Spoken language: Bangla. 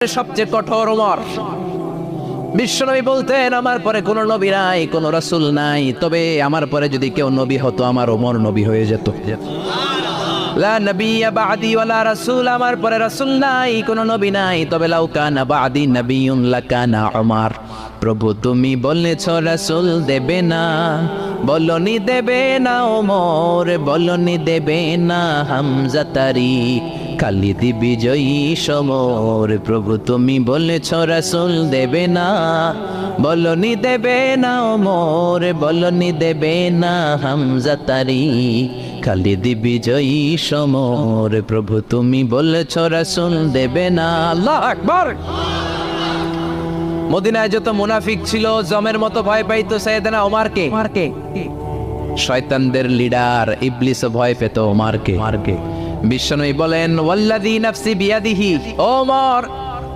সবচেয়ে কঠোর ওমর বিশ্বনবী বলতেন, আমার পরে কোনো নবী নাই, কোনো রাসূল নাই। তবে আমার পরে যদি কেউ নবী হতো, আমার ওমর নবী হয়ে যেত। লা ওয়ালা আমার নাই, কোনো নবী নাই। তবে লাউ প্রভু, তুমি বলেছ রাসূল দেবে না। বলনি দেবে না ওমর বলনি দেবে না হামজা তারি খালিদি বিজয়ী সমর প্রভু তুমি বলেছ রাসূল দেবে না। বলনি দেবে না ওমর বলনি দেবে না হামজা তারি। খালিদি বিজয়ী সমর প্রভু তুমি বলেছ রাসূল দেবে না। আল্লাহ আকবার। মদিনায় যত মুনাফিক ছিল জমের মতো ভয় পাইতো সাইয়েদনা ওমারকে। ওমারকে। শয়তানদের লিডার ইবলিস ভয় পেত ওমারকে। ওমারকে। বিশ্বনবী বলেন ওয়াল্লাযী নাফসি বিয়াদিহি ওমর